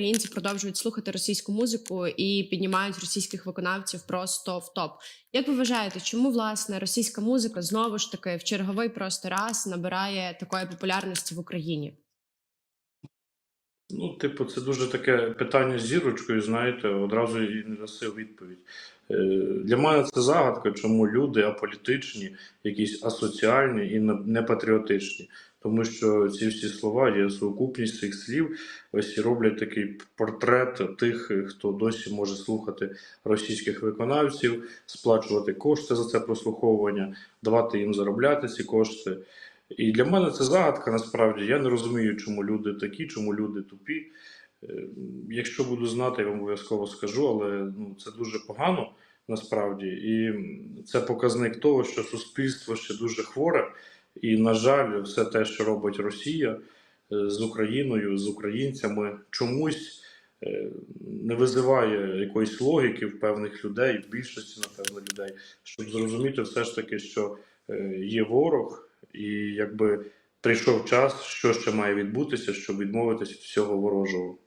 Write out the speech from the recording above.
українці продовжують слухати російську музику і піднімають російських виконавців просто в топ. Як ви вважаєте, чому власне російська музика знову ж таки в черговий просто раз набирає такої популярності в Україні? Ну, типу, це дуже таке питання з зірочкою, знаєте, одразу і не даси відповідь. Е, Для мене це загадка, чому люди аполітичні, якісь асоціальні і не- непатріотичні. Тому що ці всі слова є сукупність цих слів, ось і роблять такий портрет тих, хто досі може слухати російських виконавців, сплачувати кошти за це прослуховування, давати їм заробляти ці кошти. І для мене це загадка насправді. Я не розумію, чому люди такі, чому люди тупі. Е, Якщо буду знати, я вам обов'язково скажу, але ну, це дуже погано насправді. І це показник того, що суспільство ще дуже хворе. І, на жаль, все те, що робить Росія е, з Україною, з українцями, чомусь е, не визиває якоїсь логіки в певних людей, в більшості, напевно, людей, щоб зрозуміти все ж таки, що е, є ворог, і якби прийшов час, що ще має відбутися, щоб відмовитися від всього ворожого.